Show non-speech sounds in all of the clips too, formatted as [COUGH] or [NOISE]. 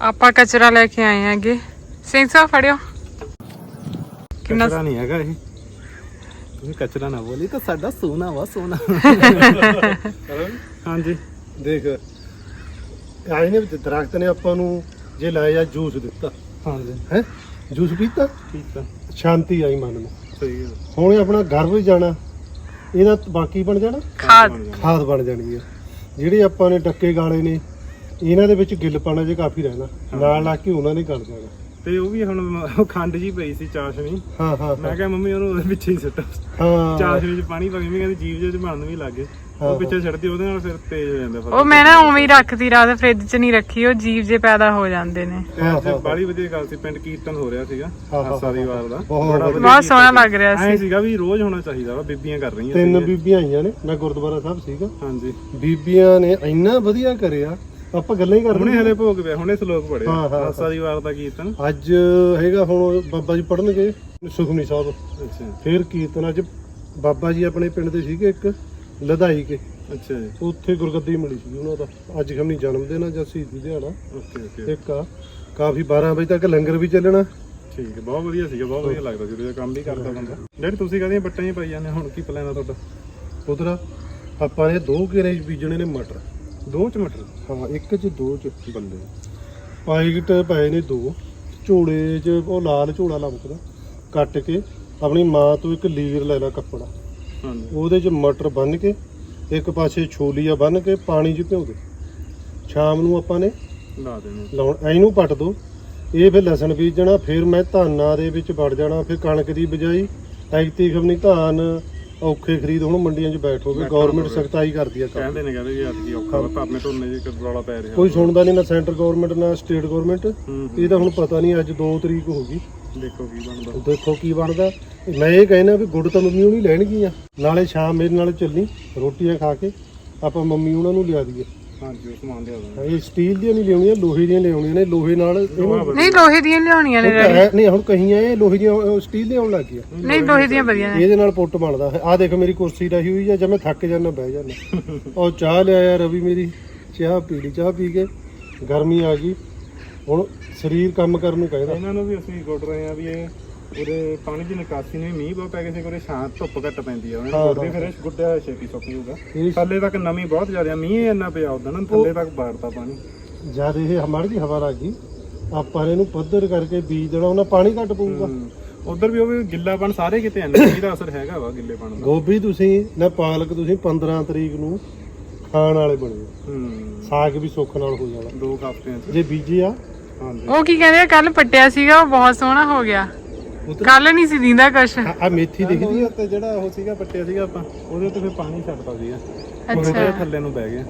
ਆਪਾਂ ਕਚਰਾ ਲੈ ਕੇ ਆਏ ਆਂਗੇ ਸਿੰਘ ਸਾਹਿਬ ਫੜਿਓ। ਕਿੰਨਾ ਕਚਰਾ ਨਹੀਂ ਹੈਗਾ ਇਹ। ਤੁਸੀਂ ਕਚਰਾ ਨਾ ਬੋਲੀ ਤਾਂ ਸਾਡਾ ਸੋਨਾ ਵਾ ਸੋਨਾ। [LAUGHS] ਹਾਂਜੀ। ਦੇਖ ਆਏ ਨੇ ਦਰਖਤ ਨੇ ਆਪਾਂ ਨੂੰ ਜੇ ਲਾਇਆ ਜੂਸ ਦਿੱਤਾ। ਹਾਂਜੀ। ਹੈ? ਜੂਸ ਪੀਤਾ? ਠੀਕ ਆ ਸ਼ਾਂਤੀ ਆਈ ਮਨ ਨੂੰ। ਸਹੀ ਹੈ ਹੁਣ ਇਹ ਆਪਣਾ ਘਰ ਵੀ ਜਾਣਾ ਇਹਦਾ ਬਾਕੀ ਬਣ ਜਾਣਾ? ਖਾਦ। ਖਾਦ ਬਣ ਜਾਣੀ ਹੈ ਜਿਹੜੇ ਆਪਾਂ ਨੇ ਡੱਕੇ ਗਾਲੇ ਨੇ ਇਹਨਾਂ ਦੇ ਵਿੱਚ ਗਿੱਲਪਣਾ ਜੇ ਕਾਫੀ ਰਹਿਣਾ। ਨਾਲ ਲਾ ਕੇ ਉਹਨਾਂ ਨੇ ਗਲ ਜਾਣਾ ਤੇ ਉਹ ਵੀ ਹੁਣ ਉਹ ਖੰਡ ਜੀ ਪਈ ਸੀ ਚਾਸ਼ਨੀ ਹਾਂ ਹਾਂ ਮੈਂ ਕਿਹਾ ਮੰਮੀ ਉਹਨੂੰ ਉਹਦੇ ਪਿੱਛੇ ਹੀ ਸਿੱਟ। ਹਾਂ। ਚਾਸ਼ਨੀ 'ਚ ਪਾਣੀ ਪਾ ਕੇ ਮੈਂ ਕਹਿੰਦੀ ਜੀਵ ਜੇ ਚ ਬਣਨ ਵੀ ਲੱਗੇ ਉਹ ਪਿੱਛੇ ਛੱਡਦੀ ਉਹਦੇ ਨਾਲ ਫਿਰ ਤੇਜ਼ ਹੋ ਜਾਂਦਾ ਉਹ ਮੈਂ ਨਾ ਉਵੇਂ ਹੀ ਰੱਖਦੀ ਰਾਤ ਫ੍ਰਿਜ 'ਚ ਨਹੀਂ ਰੱਖੀ ਉਹ ਜੀਵ ਜੇ ਪੈਦਾ ਹੋ ਜਾਂਦੇ ਨੇ। ਅੱਜ। ਬਾਲੀ ਵਧੀਆ ਗੱਲ ਸੀ ਪਿੰਡ ਕੀਰਤਨ ਹੋ ਰਿਹਾ ਸੀਗਾ ਦੀ ਵਾਰ ਦਾ। ਬਹੁਤ ਸੋਹਣਾ ਲੱਗ ਰਿਹਾ ਐਂ ਸੀ। ਸੀਗਾ ਵੀ ਰੋਜ਼ ਹੋਣਾ ਚਾਹੀਦਾ ਵਾ ਬੀਬੀਆਂ ਕਰ ਰਹੀਆਂ ਤਿੰਨ। ਬੀਬੀਆਂ ਆਈਆਂ ਨੇ ਮੈਂ ਗੁਰਦੁਆਰਾ ਸਾਹਿਬ ਸੀਗਾ। ਹਾਂਜੀ। ਬੀਬੀਆਂ ਨੇ ਇੰਨਾ ਵਧੀਆ ਕਰਿਆ ਆਪਾਂ ਗੱਲਾਂ ਹੀ ਕਰਦੇ ਹੁਣੇ ਹਲੇ ਭੋਗ ਪਿਆ ਹੁਣੇ ਸਲੋਕ ਪੜਿਆ ਹਾਂ, ਹਾਂ, ਹਾਸਾ ਦੀ ਵਾਰ ਦਾ ਕੀਰਤਨ ਅੱਜ ਹੈਗਾ ਹੁਣ ਬਾਬਾ ਜੀ ਪੜਨਗੇ ਸੁਖਮਨੀ ਸਾਹਿਬ। ਅੱਛਾ। ਫੇਰ ਕੀਰਤਨ ਅੱਜ ਬਾਬਾ ਜੀ ਆਪਣੇ ਪਿੰਡ ਦੇ ਸੀਗੇ ਇੱਕ ਲਧਾਈ ਕੇ। ਅੱਛਾ ਜੀ। ਉੱਥੇ ਗੁਰਗੱਦੀ ਮਿਲੀ ਸੀ ਉਹਨਾਂ ਦਾ। ਅੱਜ ਖਮਨੀ ਜਨਮ ਦਿਨ ਆ ਜਾਂ ਸ਼ਹੀਦੀ ਦਿਹਾੜਾ। Okay okay. ਇੱਕ ਆ ਕਾਫੀ 12 ਵਜੇ ਤੱਕ ਲੰਗਰ ਵੀ ਚੱਲਣਾ। ਠੀਕ ਹੈ ਬਹੁਤ ਵਧੀਆ ਸੀਗਾ ਬਹੁਤ ਵਧੀਆ ਲੱਗਦਾ ਜਦੋਂ ਇਹ ਕੰਮ ਵੀ ਕਰਦਾ ਬੰਦਾ। ਡੈਡੀ ਤੁਸੀਂ ਕਹਦੀਆਂ ਬੱਟਾਂ ਹੀ ਪਾਈ ਜਾਂਦੇ ਹੁਣ ਕੀ ਪਲਾਨ ਆ ਤੁਹਾਡਾ? ਉਧਰ ਆਪਾਂ ਨੇ ਦੋ ਘੇਰੇ 'ਚ ਬੀਜਣੇ ਨੇ ਮਟਰ। ਦੋ ਚ ਮਟਰ ਹਾਂ ਇੱਕ 'ਚ ਦੋ 'ਚ ਬੰਦੇ। ਪਾਈਟ ਪਏ ਨੇ ਦੋ। ਝੋਲੇ 'ਚ ਉਹ ਲਾਲ ਝੋਲਾ ਲਮਕਦਾ। ਕੱਟ ਕੇ ਆਪਣੀ ਮਾਂ ਤੋਂ ਇੱਕ ਲੀਰ ਲੈ ਲਾ ਕੱਪੜਾ। ਹਾਂਜੀ। ਉਹਦੇ 'ਚ ਮਟਰ ਬੰਨ ਕੇ ਇੱਕ ਪਾਸੇ ਛੋਲੀਆ ਬੰਨ ਕੇ ਪਾਣੀ 'ਚ ਭਿਓ ਦੇ। ਸ਼ਾਮ ਨੂੰ ਆਪਾਂ ਨੇ ਲਾ ਦੇਣਾ। ਲਾਉਣ ਇਹਨੂੰ ਪੱਟ ਦੋ। ਇਹ ਫਿਰ ਲਸਣ ਬੀਜਣਾ ਫਿਰ ਮੈਂ ਧਾਨਾਂ ਦੇ ਵਿੱਚ ਵੜ ਜਾਣਾ ਫਿਰ ਕਣਕ ਦੀ ਬਜਾਈ ਐਗਤੀ ਖਮਨੀ ਧਾਨ ਔਖੇ ਖਰੀਦ ਹੁਣ ਮੰਡੀਆਂ 'ਚ ਬੈਠੋ ਵੀ ਬੈਠਣਾ ਗਵਰਨਮੈਂਟ। ਸਖਤਾਈ ਕਰਦੀ ਆ ਕੰਮ। ਕਹਿੰਦੇ ਨੇ ਕਹਿੰਦੇ ਵੀ ਅੱਜ ਕੀ ਔਖਾ ਵਾ ਧਰਨੇ ਧੁਰਨੇ ਜੀ ਰੌਲਾ ਪੈ ਰਿਹਾ। ਕੋਈ ਸੁਣਦਾ ਨਹੀਂ ਨਾ ਸੈਂਟਰ ਗਵਰਨਮੈਂਟ ਨਾ ਸਟੇਟ ਗਵਰਨਮੈਂਟ ਹੂੰ ਇਹ ਤਾਂ ਹੁਣ ਪਤਾ ਨਹੀਂ ਅੱਜ 2 ਤਰੀਕ ਹੋ ਗਈ। ਦੇਖੋ ਕੀ ਬਣਦਾ। ਦੇਖੋ ਕੀ ਬਣਦਾ। ਮੈਂ ਇਹ ਕਹਿਣਾ ਵੀ ਗੁੜ ਤਾਂ ਮੰਮੀ ਉਹ ਨਹੀਂ ਲੈਣਗੀਆਂ। ਨਾਲੇ ਸ਼ਾਮ ਮੇਰੇ ਨਾਲ ਚੱਲੀ ਰੋਟੀਆਂ ਖਾ ਕੇ ਆਪਾਂ ਮੰਮੀ ਉਹਨਾਂ ਨੂੰ ਲਿਆ ਦਈਏ। ਹਾਂਜੀ ਉਹ ਸਮਾਨ ਲਿਆ ਦਾਂਗੇ ਇਹ ਸਟੀਲ ਦੀਆਂ ਨਹੀਂ ਲਿਆਉਣੀਆਂ ਲੋਹੇ ਦੀਆਂ ਲਿਆਉਣੀਆਂ ਨੇ ਲੋਹੇ ਨਾਲ ਇਹਨੂੰ ਨਹੀਂ ਲੋਹੇ ਦੀਆਂ ਲਿਆਉਣੀਆਂ ਨੇ ਹੈ- ਨਹੀਂ ਹੁਣ ਕਹੀਆਂ ਇਹ ਲੋਹੇ ਦੀਆਂ ਉਹ ਸਟੀਲ ਦੀਆਂ ਆਉਣ ਲੱਗ ਗਈਆਂ। ਨਹੀਂ ਲੋਹੇ ਦੀਆਂ ਵਧੀਆ ਨੇ। ਇਹਦੇ ਨਾਲ ਪੁੱਟ ਬਣਦਾ। ਆਹ ਦੇਖ ਮੇਰੀ ਕੁਰਸੀ ਰਹੀ ਹੋਈ ਆ ਜਦ ਮੈਂ ਥੱਕ ਜਾਂਦਾ ਬਹਿ ਜਾਂਦਾ। ਉਹ ਚਾਹ ਲਿਆਇਆ ਰਵੀ ਮੇਰੀ। ਚਾਹ ਪੀ ਲਈ ਚਾਹ ਪੀ ਕੇ ਗਰਮੀ ਆ ਗਈ। ਹੁਣ ਸਰੀਰ ਕੰਮ ਕਰਨ ਨੂੰ ਕਹਿੰਦਾ। ਇਹਨਾਂ ਨੂੰ ਵੀ ਅਸੀਂ ਗੁੱਡ ਰਹੇ ਆ ਵੀ ਇਹ ਉਹਦੇ ਪਾਣੀ ਦੀ ਨਿਕਾਸੀ ਨੂੰ ਵੀ ਮੀਂਹ ਬਹੁਤ ਪੈ ਗਏ ਸੀ ਕੋਲੇ ਛਾਂ ਧੁੱਪ ਘੱਟ ਪੈਂਦੀ ਆ। ਉਹਨਾਂ ਨੂੰ ਫਿਰ ਗੁੱਡਿਆ ਹੋਇਆ ਛੇਤੀ ਸੁੱਕ ਜਾਊਗਾ। ਥੱਲੇ ਤੱਕ ਨਮੀ ਬਹੁਤ ਜ਼ਿਆਦਾ ਮੀਂਹ ਹੀ ਇੰਨਾ ਪਿਆ ਉਦੋਂ ਨਾ ਥੱਲੇ ਤੱਕ ਬਾੜਦਾ ਪਾਣੀ। ਜਦ ਇਹ ਮਾੜੀ ਜੀ ਹਵਾ ਲੱਗ ਗਈ ਆਪਾਂ ਨੇ ਇਹਨੂੰ ਪੱਧਰ ਕਰਕੇ ਬੀਜ ਦੇਣਾ ਉਹਨਾਂ ਪਾਣੀ ਘੱਟ ਪਊਗਾ। ਉਧਰ ਵੀ ਉਹ ਵੀ ਗਿੱਲਾਪਣ ਸਾਰੇ ਕਿਤੇ ਐ ਮੀਂਹ ਦਾ ਅਸਰ ਹੈਗਾ ਵਾ ਗਿੱਲੇਪਣ ਦਾ। ਗੋਭੀ ਤੁਸੀਂ ਨਾ ਪਾਲਕ ਤੁਸੀਂ 15 ਤਰੀਕ ਨੂੰ ਖਾਣ ਵਾਲੇ ਬਣੇ ਹੂੰ। ਸਾਗ ਵੀ ਸੁੱਖ ਨਾਲ ਹੋ ਜਾਣਾ। ਦੋ ਹਫ਼ਤਿਆਂ ਚ। ਜੇ ਬੀਜੇ ਆ ਹਾਂਜੀ। ਉਹ ਕੀ ਕਹਿੰਦੇ ਕੱਲ ਪੱਟਿਆ ਸੀਗਾ ਉਹ ਬਹੁਤ ਸੋਹਣਾ ਹੋ ਗਿਆ। ਕੱਲ ਨਹੀਂ ਸੀ ਦਿੰਦਾ ਕੁਛ। ਆ ਮੇਥੀ ਦਿਖਦੀ ਉਹਦੇ ਉੱਤੇ ਜਿਹੜਾ ਉਹ ਸੀਗਾ ਪੱਟਿਆ ਸੀਗਾ ਆਪਾਂ ਉਹਦੇ ਉੱਤੇ ਫਿਰ ਪਾਣੀ ਛੱਡਦਾ ਸੀਗਾ। ਅੱਛਾ। ਉਹਦੇ ਥੱਲੇ ਨੂੰ ਬਹਿ ਗਿਆ।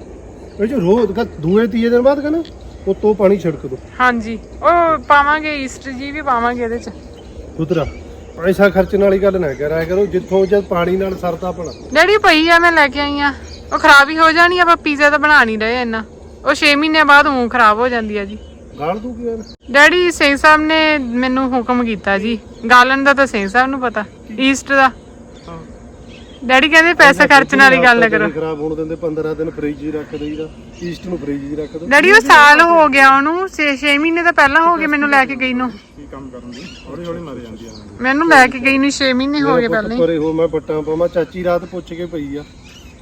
ਇਹ ਜੋ ਰੋਜ਼ ਕਾ ਦੂਏ ਤੀਏ ਦਿਨ ਬਾਅਦ ਕਹਣਾ ਉਤੋਂ ਪਾਣੀ ਛਿੜਕ ਦੋ। ਹਾਂਜੀ। ਉਹ ਪਾਵਾਂਗੇ ਈਸਟ ਜੀ ਵੀ ਪਾਵਾਂਗੇ ਇਹਦੇ ਚ। ਉਤਰਾ ਪੈਸਾ ਖਰਚਣ ਵਾਲੀ ਗੱਲ ਨਾ ਕਰਿਆ ਕਰੋ ਜਿੱਥੋਂ ਜਦ ਪਾਣੀ ਨਾਲ ਸਰਦਾ ਆਪਣਾ। ਡੈਡੀ ਪਈ ਆ ਮੈਂ ਲੈ ਕੇ ਆਈ ਆ। ਉਹ ਖਰਾਬ ਹੀ ਹੋ ਜਾਣੀ ਆ, ਆਪਾਂ ਪੀਜ਼ਾ ਤਾਂ ਬਣਾ ਨਹੀਂ ਰਹੇ ਇੰਨਾ। ਉਹ 6 ਮਹੀਨੇ ਬਾਅਦ ਉਹ ਖਰਾਬ ਹੋ ਜਾਂਦੀ ਆ ਜੀ। ਗਾਲ ਦੂ ਕੀ ਯਾਰ? ਡੈਡੀ ਸਿੰਘ ਸਾਹਿਬ ਨੇ ਮੈਨੂੰ ਹੁਕਮ ਕੀਤਾ ਜੀ। ਗਾਲਣ ਦਾ ਤਾਂ ਸਿੰਘ ਸਾਹਿਬ ਨੂੰ ਪਤਾ ਈਸਟ ਦਾ। ਹਾਂ। ਡੈਡੀ ਕਹਿੰਦੇ ਪੈਸਾ ਖਰਚਣ ਵਾਲੀ ਗੱਲ ਨਾ ਕਰੋ। ਖਰਾਬ ਹੋਣ ਦਿੰਦੇ 15 ਦਿਨ ਫ੍ਰਿਜ ਹੀ ਰੱਖ ਦਈਦਾ ਈਸਟ ਨੂੰ ਫ੍ਰਿਜ ਹੀ ਰੱਖ ਦੋ। ਡੈਡੀ ਉਹ ਸਾਲ ਹੋ ਗਿਆ ਉਹਨੂੰ 6 ਮਹੀਨੇ ਤਾਂ ਪਹਿਲਾਂ ਹੋ ਗਏ ਮੈਨੂੰ ਲੈ ਕੇ ਗਈ ਨੂੰ। ਕੀ ਕੰਮ ਕਰਨ ਦੀ? ਹੌਲੀ ਹੌਲੀ ਮਰ ਜਾਂਦੀ ਆ। ਮੈਨੂੰ ਲੈ ਕੇ ਗਈ ਨੂੰ 6 ਮਹੀਨੇ ਹੋ ਗਏ ਪਹਿਲਾਂ ਹੀ। ਪਰੇ ਹੋ ਮੈਂ ਪੱਟਾਂ ਪਾਵਾਂ ਚਾਚੀ ਰਾਤ ਪੁੱਛ ਕੇ ਪਈ ਆ।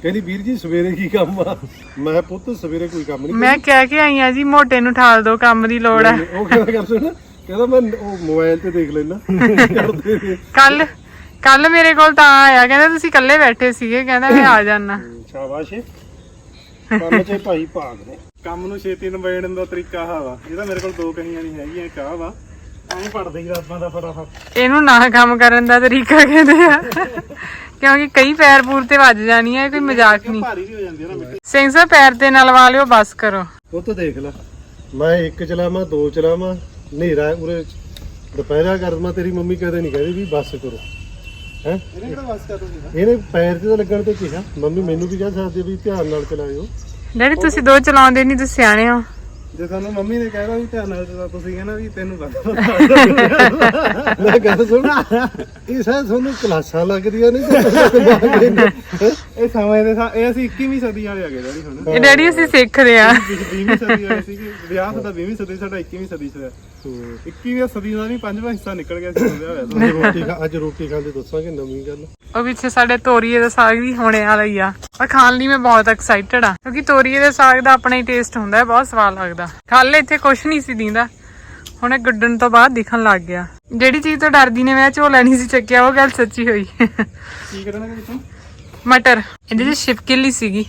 ਕਹਿੰਦੀ ਵੀਰ ਜੀ ਸਵੇਰੇ ਕੀ ਕੰਮ ਆ? ਮੈਂ ਪੁੱਤ ਸਵੇਰੇ ਕੋਈ ਕੰਮ ਨਹੀਂ। ਮੈਂ ਕਹਿ ਕੇ ਆਈ ਆ ਜੀ ਮੋਟੇ ਨੂੰ ਠਾਲ ਦੋ ਕੰਮ ਦੀ ਲੋੜ ਆ। ਉਹ ਕਹਿੰਦਾ ਕਰ ਸੁਣ ਕਹਿੰਦਾ ਮੈਂ ਉਹ ਮੋਬਾਈਲ ਤੇ ਦੇਖ ਲੈਣਾ ਕੱਲ ਕੱਲ ਮੇਰੇ ਕੋਲ ਤਾਂ ਆਇਆ ਕਹਿੰਦਾ ਤੁਸੀਂ ਇਕੱਲੇ ਬੈਠੇ ਸੀਗੇ ਕਹਿੰਦਾ ਮੈਂ ਆ ਜਾਣਾ ਸ਼ਾਬਾਸ਼। ਕੰਮ 'ਚ ਭਾਈ ਭਾਗ ਨੇ। ਕੰਮ ਨੂੰ ਛੇਤੀ ਨਿਬੇੜਨ ਦਾ ਤਰੀਕਾ ਆਹ ਵਾ। ਇਹਦਾ ਮੇਰੇ ਕੋਲ ਦੋ ਕਹੀਆਂ ਨਹੀਂ ਹੈਗੀਆਂ ਇੱਕ ਵਾ। ਐਂ ਪੜਦੇ ਹੀ ਰੱਬਾਂ ਦਾ ਫਟਾਫਟ। ਇਹਨੂੰ ਨਾ ਕੰਮ ਕਰਨ ਦਾ ਤਰੀਕਾ ਕਹਿੰਦੇ ਆ। ਕਿਉਂਕਿ ਕਈ ਪੈਰ ਪੂਰ ਤੇ ਵੱਜ ਜਾਣੀ ਇਹ ਕੋਈ ਮਜ਼ਾਕ ਨਹੀਂ। ਭਾਰੀ ਵੀ ਹੋ ਜਾਂਦੀ ਆ ਨਾ ਮਿੱਟੀ। ਸਿੰਘ ਸਾਹਿਬ ਪੈਰ ਤੇ ਨਾਲ ਲਵਾ ਲਿਓ ਬਸ ਕਰੋ। ਉਹ ਤਾਂ ਦੇਖ ਲੈ ਮੈਂ ਇੱਕ ਚਲਾਵਾਂ ਦੋ ਚਲਾਵਾਂ ਹਨੇਰਾ ਉਰੇ ਦੁਪਹਿਰਾ ਕਰਦਾ ਤੇਰੀ ਮੰਮੀ ਕਦੇ ਨਹੀਂ ਕਹਿੰਦੀ ਵੀ ਬੱਸ ਕਰੋ। ਹੈ? ਇਹਨੇ ਕਿਹੜਾ ਵਾਸ ਕਰ ਦੋ ਇਹਨੇ ਪੈਰ ਤੇ ਤਾਂ ਲੱਗਣ ਤੇ ਕਿਹਾ ਮੰਮੀ ਮੈਨੂੰ ਵੀ ਕਹਿ ਸਕਦੇ ਵੀ ਧਿਆਨ ਨਾਲ ਚਲਾਇਓ। ਡੈਡੀ ਤੁਸੀਂ ਦੋ ਚਲਾਉਂਦੇ ਨਹੀਂ ਤੁਸੀਂ ਸਿਆਣੇ ਹੋ। ਜੇ ਤੁਹਾਨੂੰ ਮੰਮੀ ਨੇ ਕਹਿਦਾ ਵੀ ਧਿਆਨ ਨਾਲ ਤਾਂ ਤੁਸੀਂ ਕਹਿੰਦਾ ਵੀ ਤੈਨੂੰ ਪਤਾ ਮੈਂ ਗੱਲ ਸੁਣ ਇਹ ਸਾਹ ਤੁਹਾਨੂੰ ਕਲਾਸਾਂ ਲੱਗਦੀਆਂ ਨਹੀਂ ਇਹ ਸਮੇਂ ਦੇ ਸਾ ਇਹ ਅਸੀਂ 21ਵੀਂ ਸਦੀ ਵਾਲੇ ਆ ਗਏ ਡੈਡੀ ਹੁਣ। ਇਹ ਡੈਡੀ ਅਸੀਂ ਸਿੱਖਦੇ ਆ। 20ਵੀਂ ਸਦੀ ਵਾਲੇ ਸੀਗੇ। ਵਿਆਹ ਸਾਡਾ 20ਵੀਂ ਸਦੀ ਸਾਡਾ 21ਵੀਂ ਸਦੀ ਚ ਹੋਇਆ 21ਵੀਂ ਸਦੀ ਦਾ ਨਹੀਂ ਪੰਜਵਾਂ ਹਿੱਸਾ ਨਿਕਲ ਗਿਆ ਸੀ ਵਿਆਹ ਹੋਇਆ ਅੱਜ ਰੋਟੀ ਖਾ ਅੱਜ ਰੋਟੀ ਖਾਂਦੇ ਦੱਸਾਂਗੇ ਨਵੀਂ ਗੱਲ। ਉਹ ਪਿੱਛੇ ਸਾਡੇ ਤੋਰੀਏ ਦਾ ਸਾਗ ਵੀ ਹੋਣੇ ਵਾਲਾ ਹੀ ਆ। ਪਰ ਖਾਣ ਲਈ ਮੈਂ ਬਹੁਤ ਐਕਸਾਈਟਡ ਆ। ਕਿਉਂਕਿ ਤੋਰੀਏ ਦੇ ਸਾਗ ਦਾ ਆਪਣਾ ਹੀ ਟੇਸਟ ਹੁੰਦਾ ਹੈ ਬਹੁਤ ਸਵਾਦ ਲੱਗਦਾ। ਕੱਲ ਇੱਥੇ ਕੁਛ ਨਹੀਂ ਸੀ ਦਿੰਦਾ। ਹੁਣ ਇਹ ਗੁੱਡਣ ਤੋਂ ਬਾਅਦ ਦਿਖਣ ਲੱਗ ਗਿਆ। ਜਿਹੜੀ ਚੀਜ਼ ਤੋਂ ਡਰਦੀ ਨੇ ਮੈਂ ਝੋਲਾ ਨਹੀਂ ਸੀ ਚੱਕਿਆ ਉਹ ਗੱਲ ਸੱਚੀ ਹੋਈ। ਕੀ ਕਰਨਾ ਵਿੱਚੋਂ? ਮਟਰ। ਇਹਦੇ ਚ ਛਿਪਕਲੀ ਸੀਗੀ।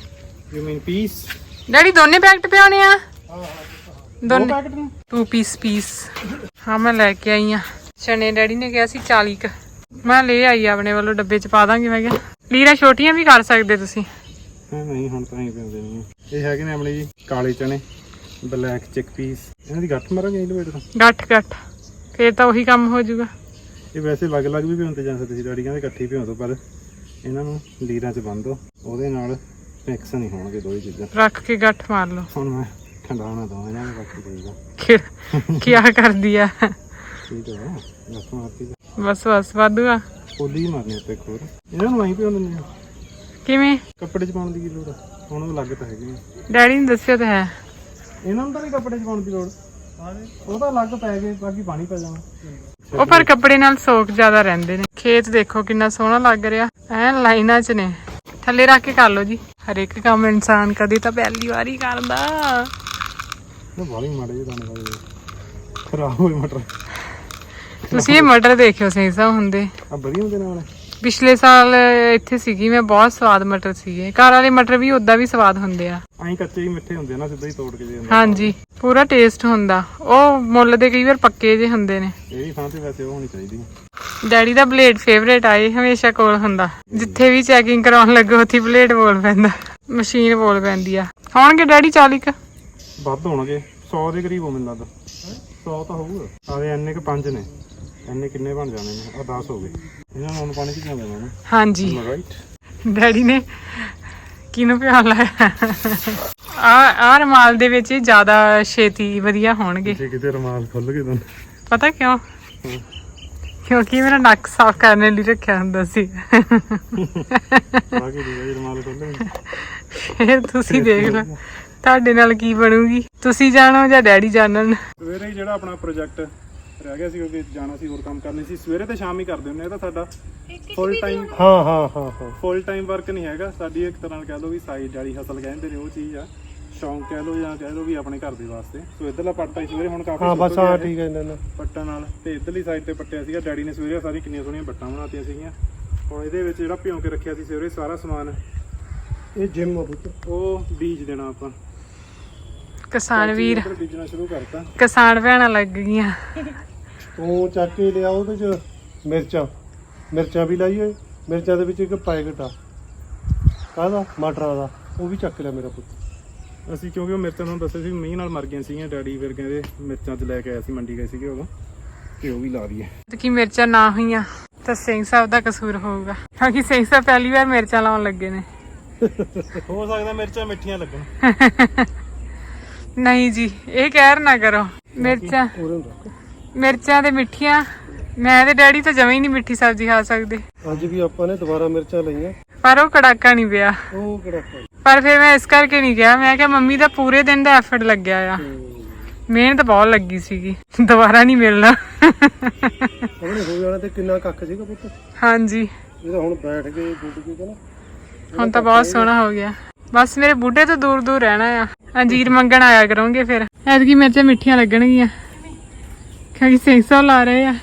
ਯੂ ਮੀਨ ਪੀਸ ਡੈਡੀ ਦੋਨੇ ਪੈਕਟ ਪਿਆਉਣੇ ਆ? ਦੋਨੇ ਪੈਕਟ ਨੂੰ? ਟੂ ਪੀਸ ਪੀਸ ਹਾਂ ਮੈਂ ਲੈ ਕੇ ਆਈ ਆ। ਚਨੇ ਡੈਡੀ ਨੇ ਕਿਹਾ ਸੀ 40 ਕ। ਮੈਂ ਲੈ ਆਈ ਆਪਣੇ ਵੱਲੋਂ ਡੱਬੇ ਚ ਪਾ ਦਾਂਗੀ ਮੈਂ ਕਿਹਾ। ਲੀਰਾ ਛੋਟੀਆਂ ਵੀ ਕਰ ਸਕਦੇ ਤੁਸੀਂ। ਹਾਂ ਨਹੀਂ ਹੁਣ ਤਾਂ ਹੀ ਪਿਆਉਂਦੇ ਨਹੀਂ ਇਹ ਹੈਗੇ ਨੇ ਆਪਣੇ ਜੀ ਕਾਲੇ ਚਨੇ ਬਲੈਕ ਚਿਕ ਪੀਸ ਇਹਨਾਂ ਦੀ ਗੱਠ ਮਾਰਾਂਗੇ ਇਨਵੇਟਰ ਤੋਂ? ਗੱਠ ਗੱਠ। ਫੇਰ ਤਾਂ ਉਹੀ ਕੰਮ ਹੋ ਜਾਊਗਾ। ਇਹ ਵੈਸੇ ਅਲੱਗ-ਅਲੱਗ ਵੀ ਭਿਉਂਦੇ ਜਾ ਸਕਦੇ ਸੀ ਡੈਡੀ ਕਹਿੰਦੇ ਇਕੱਠੀ ਭਿਉਂ ਦਿਓ ਪਰ ਇਹਨਾਂ ਨੂੰ ਲੀਰਾਂ 'ਚ ਬੰਨ ਦਿਓ ਉਹਦੇ ਨਾਲ ਮਿਕਸ ਨਹੀਂ ਹੋਣਗੇ ਦੋਈ ਚੀਜ਼ਾਂ। ਰੱਖ ਕੇ ਗੱਠ ਮਾਰ ਲਓ। ਹੁਣ ਮੈਂ ਠੰਡਾਉਣਾ ਦਵਾਂ ਇਹਨਾਂ ਨੂੰ ਬਾਕੀ ਦੇਗਾ ਕੀ ਕਰਦੀ ਆ? ਠੀਕ ਹੈ ਬਸ ਬਸ ਵਾਧੂ ਆ। ਕੋਲੀ ਮਾਰਨੀ ਉੱਤੇ ਖੋਰ ਇਹਨਾਂ ਨੂੰ ਆਹੀਂ ਭਿਉਂ ਦਿੰਦੇ ਆ ਕਿਵੇਂ? ਕੱਪੜੇ 'ਚ ਪਾਉਣ ਦੀ ਕੀ ਲੋੜ ਆ? ਹੁਣ ਉਹ ਅਲੱਗ ਤਾਂ ਹੈਗੇ ਆ। ਡੈਡੀ ਨੇ ਦੱਸਿਆ ਤਾਂ ਹੈ। ਇਹਨਾਂ ਨੂੰ ਤਾਂ ਨਹੀਂ ਕੱਪੜੇ 'ਚ ਪਾਉਣ ਦੀ ਲੋੜ। ਉਹ ਤਾਂ ਅਲੱਗ ਪੈ ਗਏ ਬਾਕੀ ਪਾਣੀ ਪੈ ਜਾਣਾ। ਉਹ ਪਰ ਕੱਪੜੇ ਨਾਲ ਸੋਕ ਜ਼ਿਆਦਾ ਰਹਿੰਦੇ ਨੇ। ਖੇਤ ਦੇਖੋ ਕਿੰਨਾ ਸੋਹਣਾ ਲੱਗ ਰਿਹਾ। ਐ ਲਾਈਨਾਂ 'ਚ ਨੇ। ਥੱਲੇ ਰੱਖ ਕੇ ਕਰ ਲਓ ਜੀ। ਹਰ ਇੱਕ ਕੰਮ ਇਨਸਾਨ ਕਦੀ ਤਾਂ ਪਹਿਲੀ ਵਾਰੀ ਕਰਦਾ। ਇਹ ਬਾਲੀ ਮਾੜੇ ਜਿਹੇ ਦਾਣੇ ਵਾਲੇ ਖਰਾਬ ਹੋਏ ਮਟਰ। ਤੁਸੀਂ ਇਹ ਮਟਰ ਦੇਖਿਓ ਸਹੀ ਸਾ ਹੁੰਦੇ। ਆ ਵਧੀਆ ਹੁੰਦੇ ਨਾਲ। ਪਿਛਲੇ ਸਾਲ ਇੱਥੇ ਸੀਗੀ ਮੈਂ ਬਹੁਤ ਸਵਾਦ ਮਟਰ ਸੀਗੇ। ਘਰ ਵਾਲੇ ਮਟਰ ਵੀ ਉਦਾਂ ਵੀ ਸਵਾਦ ਹੁੰਦੇ ਆ। ਐਂ ਕੱਚੇ ਹੀ ਮਿੱਠੇ ਹੁੰਦੇ ਆ ਨਾ ਸਿੱਧਾ ਹੀ ਤੋੜ ਕੇ ਦੇ ਦਿੰਦੇ ਹਾਂਜੀ ਪੂਰਾ ਟੇਸਟ ਹੁੰਦਾ। ਉਹ ਮੁੱਲ ਦੇ ਕਈ ਵਾਰ ਪੱਕੇ ਜੇ ਹੁੰਦੇ ਨੇ। ਇਹ ਵੀ ਥਾਂ ਤੇ ਵੈਸੇ ਉਹ ਹੋਣੀ ਚਾਹੀਦੀ। ਡੈਡੀ ਦਾ ਬਲੇਡ ਫੇਵਰੇਟ ਆਏ ਹਮੇਸ਼ਾ ਕੋਲ ਹੁੰਦਾ। ਜਿੱਥੇ ਵੀ ਚੈਕਿੰਗ ਕਰਾਉਣ ਲੱਗੇ ਉੱਥੇ ਬਲੇਡ ਬੋਲ ਪੈਂਦਾ। ਮਸ਼ੀਨ ਬੋਲ ਪੈਂਦੀ ਆ। ਹੋਣਗੇ ਡੈਡੀ 40 ਕ ਵੱਧ ਹੋਣਗੇ। 100 ਦੇ ਕਰੀਬ ਹੋ ਮੈਨੂੰ ਲੱਗਦਾ। 100 ਤਾਂ ਹੋਊਗਾ। ਆਰੇ ਇੰਨੇ ਕ ਪੰਜ ਨੇ। ਇੰਨੇ ਕਿੰਨੇ ਬਣ ਜਾਣੇ ਨੇ? ਆ 10 ਹੋ ਗਏ। ਇਹਨਾਂ ਨੂੰ ਹੁਣ ਪਾਣੀ ਚ ਕਿਉਂ ਦੇਣਾ ਨਾ ਹਾਂਜੀ। ਰਾਈਟ ਡੈਡੀ ਨੇ ਕਿਹਨੂੰ ਪਿਆਰ ਲਾਇਆ? ਆ ਆ ਰਮਾਲ ਦੇ ਵਿੱਚ ਜ਼ਿਆਦਾ ਛੇਤੀ ਵਧੀਆ ਹੋਣਗੇ। ਜੇ ਕਿਤੇ ਰਮਾਲ ਖੁੱਲ ਗਏ ਤਾਂ ਪਤਾ ਕਿਉਂ? ਕਿਉਂਕਿ ਮੇਰਾ ਨੱਕ ਸਾਫ਼ ਕਰਨ ਲਈ ਰੱਖਿਆ ਹੁੰਦਾ ਸੀ। ਬਾਕੀ ਦੀ ਰਮਾਲ ਖੁੱਲ ਗਏ ਫਿਰ ਤੁਸੀਂ ਦੇਖ ਲਓ। ਤੁਹਾਡੇ ਨਾਲ ਕੀ ਬਣੂਗੀ? ਤੁਸੀਂ ਜਾਣੋ ਜਾਂ ਡੈਡੀ ਜਾਣਨ? ਸਵੇਰੇ ਹੀ ਜਿਹੜਾ ਆਪਣਾ ਪ੍ਰੋਜੈਕਟ ਰਹਿ ਗਿਆ ਸੀ ਕਿਉਂਕਿ ਜਾਣਾ ਸੀ ਹੋਰ ਕੰਮ ਕਰਨੇ ਸੀ। ਸਵੇਰੇ ਤੇ ਸ਼ਾਮ ਹੀ ਕਰਦੇ ਹੁੰਦੇ ਆ ਇਹ ਤਾਂ ਸਾਡਾ ਫੁੱਲ ਟਾਈਮ ਹਾਂ ਹਾਂ ਹਾਂ ਹਾਂ। ਫੁੱਲ ਟਾਈਮ ਵਰਕ ਨਹੀਂ ਹੈਗਾ। ਸਾਡੀ ਇੱਕ ਤਰ੍ਹਾਂ ਨਾਲ ਕਹਿ ਲਓ ਵੀ ਸਾਈਡ ਵਾਲੀ ਹਸਲ ਕਹਿੰਦੇ ਨੇ ਉਹ ਚੀਜ਼ ਆ। ਸ਼ੌਂਕ ਕਹਿ ਲਓ ਜਾਂ ਕਹਿ ਲਓ ਵੀ ਆਪਣੇ ਘਰ ਦੇ ਵਾਸਤੇ। ਸੋ ਇਧਰਲਾ ਪੱਟਾ ਹੀ ਸਵੇਰੇ ਹੁਣ ਕਾਫੀ ਹਾਂ ਬਸ ਹਾਂ। ਠੀਕ ਹੈ ਇਹਨਾਂ ਨਾਲ ਪੱਟਾਂ ਨਾਲ ਤੇ ਇਧਰਲੀ ਸਾਈਡ ਤੇ ਪੱਟਿਆ ਸੀਗਾ। ਡੈਡੀ ਨੇ ਸਵੇਰੇ ਸਾਰੀ ਕਿੰਨੀਆਂ ਸੋਹਣੀਆਂ ਬੱਟਾਂ ਬਣਾਤੀਆਂ ਸੀਗੀਆਂ। ਹੁਣ ਇਹਦੇ ਵਿੱਚ ਜਿਹੜਾ ਭਿਉਂ ਕੇ ਰੱਖਿਆ ਸੀ ਸਵੇਰੇ ਸਾਰਾ ਸਮਾਨ। ਇਹ ਜਿਮ ਆ ਪੁੱਤ। ਉਹ ਬੀਜ ਦੇਣਾ ਆਪਾਂ। ਕਿਸਾਨ ਵੀਰ। ਬੀਜਣਾ ਸ਼ੁਰੂ ਕਰਤਾ। ਕਿਸਾਨ ਭੈਣਾਂ ਲੱਗ ਗਈਆਂ। ਤੂੰ ਚੱਕ ਕੇ ਲਿਆ ਉਹਦੇ ਚ ਮਿਰਚਾਂ। ਮਿਰਚਾਂ ਵੀ ਲਾਈ ਓਏ ਮਿਰਚਾਂ ਦੇ ਵਿੱਚ ਇੱਕ ਪੈਕਟ ਆ। ਕਾਹਦਾ? ਮਟਰਾਂ ਦਾ। ਉਹ ਵੀ ਚੱਕ ਲਿਆ ਮੇਰਾ ਪੁੱਤ। ਅਸੀਂ ਕਿਉਂਕਿ ਉਹ ਮਿਰਚਾਂ ਤੁਹਾਨੂੰ ਦੱਸਿਆ ਸੀ ਮੀਂਹ ਨਾਲ ਮਰ ਗਈਆਂ ਸੀਗੀਆਂ ਡੈਡੀ ਫਿਰ ਕਹਿੰਦੇ ਮਿਰਚਾਂ 'ਚ ਲੈ ਕੇ ਆਇਆ ਸੀ ਮੰਡੀ ਗਏ ਸੀਗੇ ਉਦੋਂ। ਤੇ ਉਹ ਵੀ ਲਾ ਦਈਏ। ਤੇ ਕੀ ਮਿਰਚਾਂ ਨਾ ਹੋਈਆਂ ਤਾਂ ਸਿੰਘ ਸਾਹਿਬ ਦਾ ਕਸੂਰ ਹੋਊਗਾ। ਕਿਉਂਕਿ ਸਿੰਘ ਸਾਹਿਬ ਪਹਿਲੀ ਵਾਰ ਮਿਰਚਾਂ ਲਾਉਣ ਲੱਗੇ ਨੇ। ਹੋ ਸਕਦਾ ਮਿਰਚਾਂ ਮਿੱਠੀਆਂ ਲੱਗਣ। ਨਹੀਂ ਜੀ ਇਹ ਕਹਿਰ ਨਾ ਕਰੋ। ਮਿਰਚਾਂ ਰੱਖ। ਮਿਰਚਾਂ ਤੇ ਮਿੱਠੀਆਂ। ਮੈਂ ਤੇ ਡੈਡੀ ਤਾਂ ਜਮਾਂ ਹੀ ਨਹੀਂ ਮਿੱਠੀ ਸਬਜ਼ੀ ਖਾ ਸਕਦੇ। ਅੱਜ ਵੀ ਆਪਾਂ ਨੇ ਦੁਬਾਰਾ ਮਿਰਚਾਂ ਲਈਆਂ। ਪਰ ਉਹ ਕੜਾਕਾ ਨਹੀਂ ਪਿਆ। ਉਹ ਖਾਈ ਪਰ ਫਿਰ ਮੈਂ ਇਸ ਕਰਕੇ ਨਹੀਂ ਗਿਆ। ਮੈਂ ਕਿਹਾ ਮੰਮੀ ਦਾ ਪੂਰੇ ਦਿਨ ਦਾ ਐਫਰਟ ਲੱਗਿਆ ਆ। ਮਿਹਨਤ ਬਹੁਤ ਲੱਗੀ ਸੀਗੀ। ਦੁਬਾਰਾ ਨਹੀਂ ਮਿਲਣਾ। ਆਪਣੇ ਹੋ ਜਾਣਾ ਤੇ ਕਿੰਨਾ ਕੱਖ ਸੀਗਾ ਪੁੱਤ? ਹਾਂਜੀ। ਇਹ ਤਾਂ ਹੁਣ ਬੈਠ ਕੇ ਗੁੱਡ ਕੇ ਕਹਿੰਦਾ ਹੁਣ ਤਾਂ ਬਹੁਤ ਸੋਹਣਾ ਹੋ ਗਿਆ। ਬਸ ਮੇਰੇ ਬੁੱਢੇ ਤੋਂ ਦੂਰ ਦੂਰ ਰਹਿਣਾ ਆ। ਅੰਜੀਰ ਮੰਗਣ ਆਇਆ ਕਰੋਗੇ ਫਿਰ। ਐਤਕੀ ਮਿਰਚਾਂ ਮਿੱਠੀਆਂ ਲੱਗਣਗੀਆਂ। ਕਿਉਂਕਿ ਸਿੰਘ ਸਾਹਿਬ ਲਾ ਰਹੇ ਆ।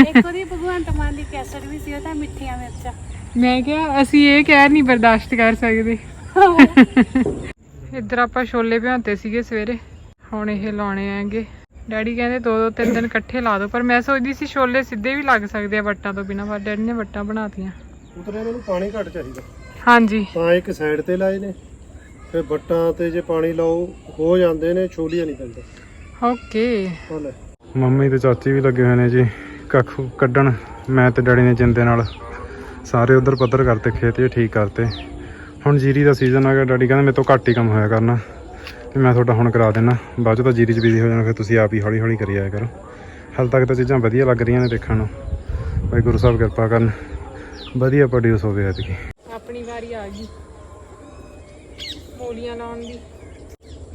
ਇੱਕ ਉਹਦੀ ਭਗਵੰਤ ਮਾਨ ਦੀ ਕੈਸਟ ਵੀ ਸੀ ਉਹ ਤਾਂ ਮਿੱਠੀਆਂ ਮਿਰਚਾਂ। ਮੈਂ ਕਿਹਾ ਅਸੀਂ ਇਹ ਕਹਿਰ ਨਹੀਂ ਬਰਦਾਸ਼ਤ ਕਰ ਸਕਦੇ। ਇੱਧਰ ਆਪਾਂ ਛੋਲੇ ਭਿਉਂਤੇ ਸੀਗੇ ਸਵੇਰੇ। ਹੁਣ ਇਹ ਲਾਉਣੇ ਆਂਗੇ ਡੈਡੀ ਕਹਿੰਦੇ ਦੋ ਦੋ ਤਿੰਨ ਦਿਨ ਇਕੱਠੇ ਲਾ ਦਿਓ ਪਰ ਮੈਂ ਸੋਚਦੀ ਸੀ ਛੋਲੇ ਸਿੱਧੇ ਵੀ ਲੱਗ ਸਕਦੇ ਆ ਵੱਟਾਂ ਤੋਂ ਬਿਨਾਂ ਪਰ ਡੈਡੀ ਨੇ ਵੱਟਾਂ ਬਣਾਤੀਆਂ। ਉਤਰੇ ਇਹਨਾਂ ਨੂੰ ਪਾਣੀ ਘੱਟ ਚਾਹੀਦਾ। ਹਾਂਜੀ। ਤਾਂ ਇੱਕ ਸਾਈਡ ਤੇ ਲਾਏ ਨੇ ਫਿਰ ਬੱਟਾਂ ਤੇ ਜੇ ਪਾਣੀ ਲਾਓ ਹੋ ਜਾਂਦੇ ਨੇ ਛੋਲੀਆਂ ਨਹੀਂ ਪੈਂਦਾ ਓਕੇ। ਮੰਮੀ ਤੇ ਚਾਚੀ ਵੀ ਲੱਗੇ ਹੋਏ ਨੇ ਜੀ ਕੱਖ ਕੱਢਣ। ਮੈਂ ਤੇ ਡੈਡੀ ਨੇ ਜਿੰਦੇ ਨਾਲ ਸਾਰੇ ਉਧਰ ਪੱਧਰ ਕਰਤੇ ਖੇਤ ਇਹ ਠੀਕ ਕਰਤੇ। ਹੁਣ ਜੀਰੀ ਦਾ ਸੀਜ਼ਨ ਆ ਗਿਆ ਡੈਡੀ ਕਹਿੰਦੇ ਮੇਰੇ ਤੋਂ ਘੱਟ ਹੀ ਕੰਮ ਹੋਇਆ ਕਰਨਾ। ਤੇ ਮੈਂ ਤੁਹਾਡਾ ਹੁਣ ਕਰਾ ਦੇਣਾ। ਬਾਅਦ 'ਚ ਤਾਂ ਜੀਰੀ 'ਚ ਬਿਜ਼ੀ ਹੋ ਜਾਣਾ ਫਿਰ ਤੁਸੀਂ ਆਪ ਹੀ ਹੌਲੀ ਹੌਲੀ ਕਰੀ ਜਾਇਆ ਕਰੋ। ਹਾਲ ਤੱਕ ਤਾਂ ਚੀਜ਼ਾਂ ਵਧੀਆ ਲੱਗ ਰਹੀਆਂ ਨੇ ਦੇਖਣ ਨੂੰ। ਭਾਈ ਗੁਰੂ ਸਾਹਿਬ ਕਿਰਪਾ ਕਰਨ ਵਧੀਆ ਪ੍ਰੋਡਿਊਸ ਹੋਵੇ ਐਤਕੀ। ਆਪਣੀ ਵਾਰੀ ਆ ਗਈ। ਮੂਲੀਆਂ ਲਾਉਣ ਦੀ।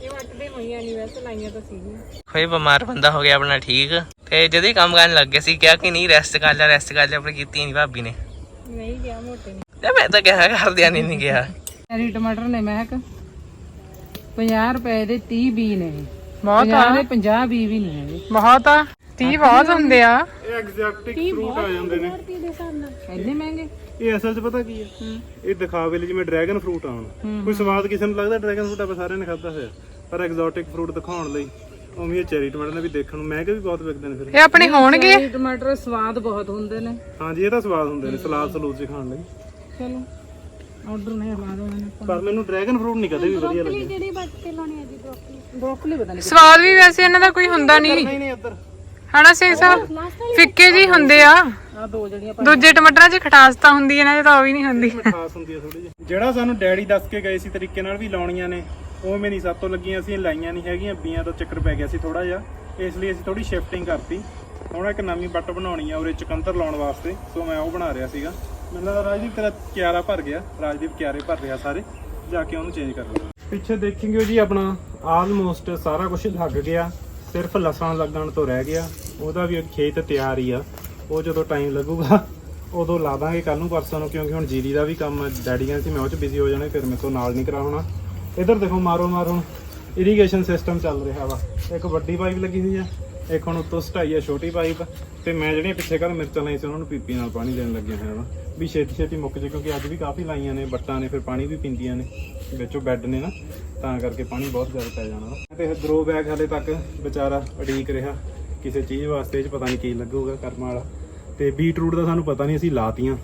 ਇਹ ਵੱਟਦੇ ਹੋਈਆਂ ਨਹੀਂ ਵੈਸੇ ਲਾਈਆਂ ਤਾਂ ਸੀਗੀਆਂ। ਕੋਈ ਬਿਮਾਰ ਬੰਦਾ ਹੋ ਗਿਆ ਆਪਣਾ ਠੀਕ। ਤੇ ਜਦੋਂ ਹੀ ਕੰਮ ਕਰਨ ਲੱਗ ਗਏ ਸੀ ਕਿਹਾ ਕਿ ਨਹੀਂ ਰੈਸਟ ਕਰ ਲੈ ਰੈਸਟ ਕਰ ਲੈ ਪਰ ਕੀਤੀ ਨਹੀਂ ਭਾਬੀ ਨੇ। ਨਹੀਂ ਗਿਆ ਮੋਟੇ ਨੇ। ਤੇ ਮੈਂ ਤਾਂ ਕਿਹਾ ਕਰਦਿਆਂ ਨਹੀਂ ਨਹੀਂ ਗਿਆ ਹਰੀ ਟਮਾਟਰ ਨੇ ਮਹਿਕ 50 ਰੁਪਏ ਦੇ 30 ਬੀ ਨੇ। ਬਹੁਤ ਆ। 50 ਦੇ 50 ਬੀ ਵੀ ਨਹੀਂ ਹੈਗੇ ਬਹੁਤ ਆ। 30 ਬਹੁਤ ਹੁੰਦੇ ਆ। ਇਹ ਐਗਜ਼ੈਕਟਿਕ ਫਰੂਟ ਆ ਜਾਂਦੇ ਨੇ। ਇੰਨੇ ਮਹਿੰਗੇ? ਇਹ ਅਸਲ 'ਚ ਪਤਾ ਕੀ ਹੈ। ਇਹ ਦਿਖਾਵੇ ਲਈ ਜਿਵੇਂ ਡਰੈਗਨ ਫਰੂਟ ਆਉਣ ਕੋਈ ਸਵਾਦ ਕਿਸੇ ਨੂੰ ਲੱਗਦਾ ਡਰੈਗਨ ਫਰੂਟ ਆਪਾਂ ਸਾਰਿਆਂ ਨੇ ਖਾਦਾ ਹੋਇਆ। ਪਰ ਐਗਜ਼ੋਟਿਕ ਫਰੂਟ ਦਿਖਾਉਣ ਲਈ ਉਵੇਂ ਇਹ ਚੈਰੀ ਟਮਾਟਰ ਨੇ ਵੀ ਦੇਖਣ ਨੂੰ ਮਹਿੰਗੇ ਵੀ ਬਹੁਤ ਵਿਕਦੇ ਨੇ ਫਿਰ। ਇਹ ਆਪਣੇ ਹੋਣਗੇ? ਟਮਾਟਰ ਸਵਾਦ ਬਹੁਤ ਹੁੰਦੇ ਨੇ। ਹਾਂਜੀ ਇਹ ਤਾਂ ਸਵਾਦ ਹੁੰਦੇ ਨੇ ਸਲਾਦ ਸਲੂਦ 'ਚ ਖਾਣ ਲਈ। ਚਲੋ ਆਰਡਰ ਨਹੀਂ ਲਾ ਦੋ ਮੈਨੂੰ ਪਰ ਮੈਨੂੰ ਡਰੈਗਨ ਫਰੂਟ ਨਹੀਂ ਕਦੇ ਵੀ ਵਧੀਆ ਲੱਗਿਆ ਜਿਹੜੀ ਬੱਟ ਤੇ ਲਾਉਣੀ ਹੈ ਜੀ ਬ੍ਰੋਕਲੀ ਬ੍ਰੋਕਲੀ ਪਤਾ ਨਹੀਂ ਸਵਾਦ ਵੀ ਵੈਸੇ ਇਹਨਾਂ ਦਾ ਕੋਈ ਹੁੰਦਾ ਨਹੀਂ ਨਹੀਂ ਨਹੀਂ ਇੱਧਰ। ਹਨਾ ਸਿੰਘ ਸਾਹਿਬ ਫਿੱਕੇ ਜੀ ਹੁੰਦੇ ਆ। ਆ ਦੋ ਜਿਹੜੀਆਂ ਦੂਜੇ ਟਮਾਟਰਾਂ 'ਚ ਖਟਾਸ ਤਾਂ ਹੁੰਦੀ ਹੈ ਇਹਨਾਂ 'ਚ ਤਾਂ ਉਹ ਵੀ ਨਹੀਂ ਹੁੰਦੀ। ਖਾਸ ਹੁੰਦੀ ਹੈ ਥੋੜੀ ਜਿਹੀ। ਜਿਹੜਾ ਸਾਨੂੰ ਡੈਡੀ ਦੱਸ ਕੇ ਗਏ ਸੀ ਤਰੀਕੇ ਨਾਲ ਵੀ ਲਾਉਣੀਆਂ ਨੇ ਉਹ ਨਹੀਂ, ਸੱਤ ਤੋਂ ਲੱਗੀਆਂ ਅਸੀਂ ਲਾਈਆਂ ਨਹੀਂ ਹੈਗੀਆਂ, ਬੀਆਂ ਤੋਂ ਚੱਕਰ ਪੈ ਗਿਆ ਸੀ ਥੋੜਾ ਜਿਹਾ। ਇਸ ਲਈ ਅਸੀਂ ਥੋੜੀ ਸ਼ਿਫਟਿੰਗ ਕਰਤੀ। ਹੁਣ ਇੱਕ ਨਵੀਂ ਬੱਟ ਬਣਾਉਣੀ ਆ, ਉਰੇ ਚਕੰਦਰ ਲਾਉਣ ਵਾਸਤੇ। ਸੋ ਮੈਂ ਉਹ ਬਣਾ ਰਿਹਾ ਸੀਗਾ। ਮੈਨੂੰ ਲੱਗਦਾ ਰਾਜਦੀਪ ਤੇਰਾ ਕਿਆਰਾ ਭਰ ਗਿਆ। ਰਾਜਦੀਪ ਕਿਆਰੇ ਭਰ ਰਿਹਾ ਸਾਰੇ। ਜਾ ਕੇ ਉਹਨੂੰ ਚੇਂਜ ਕਰ ਲਓ। ਪਿੱਛੇ ਦੇਖेंगे ਜੀ, ਆਪਣਾ ਆਲਮੋਸਟ ਸਾਰਾ ਕੁਝ ਲੱਗ ਗਿਆ। ਸਿਰਫ ਲਸਣ ਲੱਗਣ ਤੋਂ ਰਹਿ ਗਿਆ। ਉਹਦਾ ਵੀ ਖੇਤ ਤਿਆਰ ਹੀ ਆ। ਉਹ ਜਦੋਂ ਟਾਈਮ ਲੱਗੂਗਾ, ਉਦੋਂ ਲਾ ਦਾਂਗੇ ਕੱਲ ਨੂੰ, ਪਰਸੋਂ ਨੂੰ, ਕਿਉਂਕਿ ਹੁਣ ਜੀਰੀ ਦਾ ਵੀ ਕੰਮ ਡੈਡੀਆਂ ਸੀ, ਮੈਂ ਉਹ ਚ ਬਿਜ਼ੀ ਹੋ ਜਾਣਾ, ਫਿਰ ਮੇਰੇ ਤੋਂ ਨਾਲ ਨਹੀਂ ਕਰਾ ਹੋਣਾ ਇੱਧਰ ਦੇਖੋ ਮਾਰੋ ਮਾਰੋ ਇਰੀਗੇਸ਼ਨ ਸਿਸਟਮ ਚੱਲ ਰਿਹਾ ਵਾ। ਇੱਕ ਵੱਡੀ ਪਾਈਪ ਲੱਗੀ ਹੋਈ ਆ, ਇੱਕ ਹੁਣ ਉੱਤੋਂ ਸਟਾਈ ਆ ਛੋਟੀ ਪਾਈਪ ਤੇ ਮੈਂ ਜਿਹੜੀਆਂ ਪਿੱਛੇ ਘਰ ਮਿਰਚਾਂ ਲਾਈਆਂ ਸੀ, ਉਹਨਾਂ ਨੂੰ ਪੀਪੀ ਨਾਲ ਪਾਣੀ ਦੇਣ ਲੱਗਿਆ ਹੋਇਆ ਵਾ। ਵੀ ਛੇਤੀ ਛੇਤੀ ਮੁੱਕ ਜੇ, ਕਿਉਂਕਿ ਅੱਜ ਵੀ ਕਾਫੀ ਲਾਈਆਂ ਨੇ ਬੱਟਾਂ ਨੇ, ਫਿਰ ਪਾਣੀ ਵੀ ਪੀਂਦੀਆਂ ਨੇ। ਵਿੱਚੋਂ ਬੈੱਡ ਨੇ ਨਾ, ਤਾਂ ਕਰਕੇ ਪਾਣੀ ਬਹੁਤ ਜ਼ਿਆਦਾ ਪੈ ਜਾਣਾ ਵਾ। ਤੇ ਗਰੋ ਬੈਗ ਹਲੇ ਤੱਕ ਵਿਚਾਰਾ ਅੜੀਕ ਰਿਹਾ। ਕਿਸੇ ਚੀਜ਼ ਵਾਸਤੇ, ਇਹ 'ਚ ਪਤਾ ਨਹੀਂ ਕੀ ਲੱਗੂਗਾ ਕਰਮ ਵਾਲਾ। ਤੇ ਬੀਟਰੂਟ ਦਾ ਸਾਨੂੰ ਪਤਾ ਨਹੀਂ ਅਸੀਂ ਲਾਤੀਆਂ।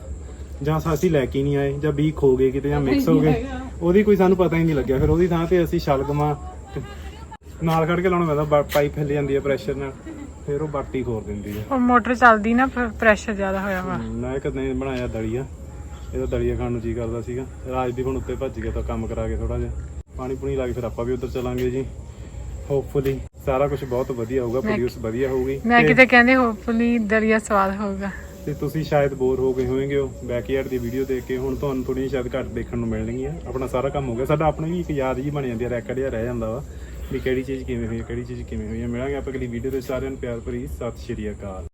ਜਾਂ ਅਸੀਂ ਲੈ ਕੇ ਨਹੀਂ ਆਏ ਜਾਂ ਬੀ ਖੋ ਗਏ ਕਿਤੇ ਜਾਂ ਮਿਕਸ ਹੋ ਗਏ। ਉਹਦੀ ਕੋਈ ਸਾਨੂੰ ਪਤਾ ਹੀ ਨਹੀਂ ਲੱਗਿਆ। ਫਿਰ ਉਹਦੀ ਥਾਂ ਤੇ ਅਸੀਂ ਤੇ ਨਾਲ ਖੜ ਕੇ ਲਾਉਣਾ ਪੈਂਦਾ ਪਾਈਪ ਹਿੱਲ ਜਾਂਦੀ ਹੈ ਪ੍ਰੈਸ਼ਰ ਨਾਲ ਫਿਰ ਉਹ ਬਾਟੀ ਖੋਰ ਦਿੰਦੀ ਹੈ ਉਹ ਮੋਟਰ ਚੱਲਦੀ ਨਾ ਪ੍ਰੈਸ਼ਰ ਜ਼ਿਆਦਾ ਹੋਇਆ ਵਾ। ਮੈਂ ਕਦੇ ਬਣਾਇਆ ਦਲੀਆ। ਇਹਦਾ ਦਲੀਆ ਖਾਣ ਨੂੰ ਜੀ ਕਰਦਾ ਸੀਗਾ। ਰਾਜਦੀਪ ਹੁਣ ਉੱਤੇ ਭੱਜ ਗਿਆ ਤਾਂ ਕੰਮ ਕਰਾ ਕੇ ਥੋੜਾ ਜਿਹਾ। ਪਾਣੀ ਪੂਣੀ ਲਾ ਕੇ ਫਿਰ ਆਪਾਂ ਵੀ ਉੱਧਰ ਚਲਾਂਗੇ ਜੀ। ਹੋਪਫੁਲੀ ਸਾਰਾ ਕੁਝ ਬਹੁਤ ਵਧੀਆ ਹੋਊਗਾ ਪ੍ਰੋਡਿਊਸ ਵਧੀਆ ਹੋਊਗੀ। ਮੈਂ ਕਿਤੇ ਕਹਿੰਦੇ ਹੋਪਫੁਲੀ ਦਰਿਆ ਸਵਾਦ ਹੋਊਗਾ। ਤੇ ਤੁਸੀਂ ਸ਼ਾਇਦ ਬੋਰ ਹੋ ਗਏ ਹੋਵੋਗੇ ਉਹ ਬੈਕਯਾਰਡ ਦੀ ਵੀਡੀਓ ਦੇਖ ਕੇ। ਹੁਣ ਤੁਹਾਨੂੰ ਥੋੜੀ ਸ਼ਾਇਦ ਘੱਟ ਦੇਖਣ ਨੂੰ ਮਿਲਣਗੀਆਂ। ਆਪਣਾ ਸਾਰਾ ਕੰਮ ਹੋ ਗਿਆ। ਸਾਡਾ ਆਪਣੀ ਵੀ ਇੱਕ ਯਾਦ ਜੀ ਬਣ ਜਾਂਦੀ ਹੈ ਰੈਕਡ ਜਿਹਾ ਰਹਿ ਜਾਂਦਾ ਵਾ ਵੀ ਕਿਹੜੀ ਚੀਜ਼ ਕਿਵੇਂ ਹੋਈ ਹੈ, ਕਿਹੜੀ ਚੀਜ਼ ਕਿਵੇਂ ਹੋਈ ਹੈ ਮਿਲਾਂਗੇ ਆਪਾਂ ਅਗਲੀ ਵੀਡੀਓ ਦੇ ਸਾਰਿਆਂ ਨੂੰ ਪਿਆਰ ਭਰੀ। ਸਤਿ ਸ਼੍ਰੀ ਅਕਾਲ।